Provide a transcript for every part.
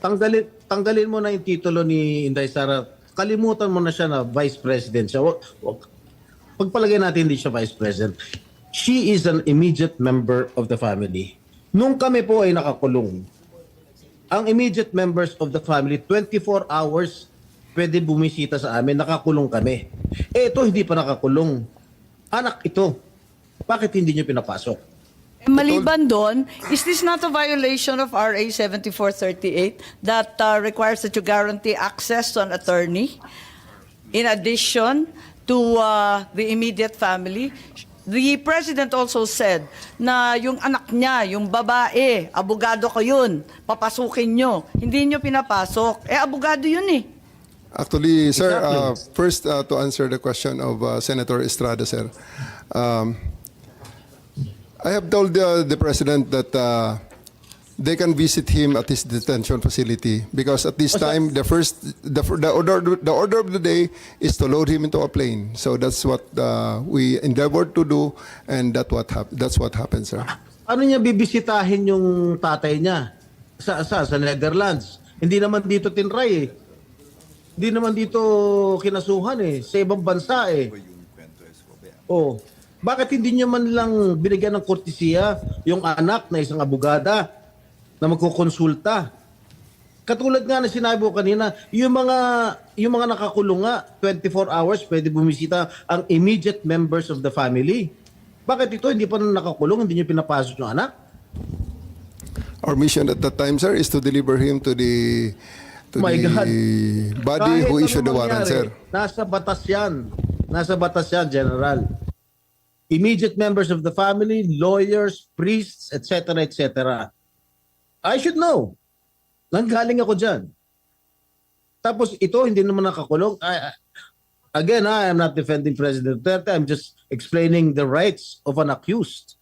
tanggalin, tanggalin mo na yung titulo ni Inday Sara. Kalimutan mo na siya na vice president siya. Wag- wag- Pagpalagay natin hindi siya vice president. She is an immediate member of the family. Nung kami po ay nakakulong, ang immediate members of the family, 24 hours pwede bumisita sa amin, nakakulong kami. Eh ito hindi pa nakakulong. Anak ito. Bakit hindi niyo pinapasok? Eh, Maliban doon, is this not a violation of RA 7438 that uh, requires that you guarantee access to an attorney in addition to uh, the immediate family? The president also said na yung anak niya, yung babae, abogado ko yun, papasukin nyo. Hindi nyo pinapasok. Eh, abogado yun eh. Actually, sir, Exactly. uh, first uh, to answer the question of uh, Senator Estrada, sir. Um, I have told uh, the president that uh, they can visit him at his detention facility because at this time the first the, the order the order of the day is to load him into a plane. So that's what uh, we endeavored to do, and that what hap- that's what happened, sir. Ano niya bibisitahin yung tatay niya? Sa, sa, sa Netherlands. Hindi naman dito tinray eh. Hindi naman dito kinasuhan eh. Sa ibang bansa eh. Oh. Bakit hindi niyo man lang binigyan ng kortesiya yung anak na isang abogada na magkukonsulta? Katulad nga na sinabi ko kanina, yung mga yung mga nakakulong nga 24 hours pwede bumisita ang immediate members of the family. Bakit ito hindi pa na nakakulong, hindi niyo pinapasok yung anak? Our mission at that time, sir, is to deliver him to the to My the God. body Kahit who issued the warrant, sir. Nasa batas yan. Nasa batas yan, General. Immediate members of the family, lawyers, priests, etc., etc. I should know. Nanggaling ako dyan. Tapos ito, hindi naman nakakulong. I, again, I am not defending President Duterte. I'm just explaining the rights of an accused.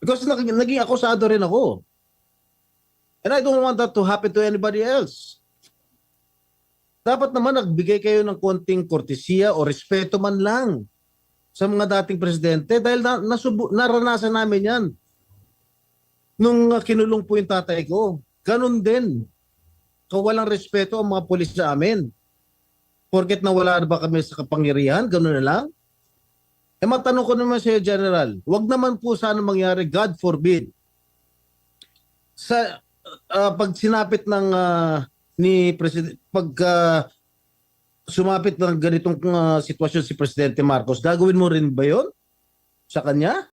Because naging, naging akusado rin ako. And I don't want that to happen to anybody else dapat naman nagbigay kayo ng konting kortesiya o respeto man lang sa mga dating presidente dahil na, nasubu, naranasan namin yan. Nung uh, kinulong po yung tatay ko, ganun din. Kawalang respeto ang mga pulis sa amin. Porket nawala na ba kami sa kapangyarihan, ganun na lang. Eh matanong ko naman sa iyo, General, wag naman po sana mangyari, God forbid, sa uh, pag sinapit ng uh, ni president pag uh, sumapit ng ganitong uh, sitwasyon si presidente Marcos. Gagawin mo rin ba 'yon sa kanya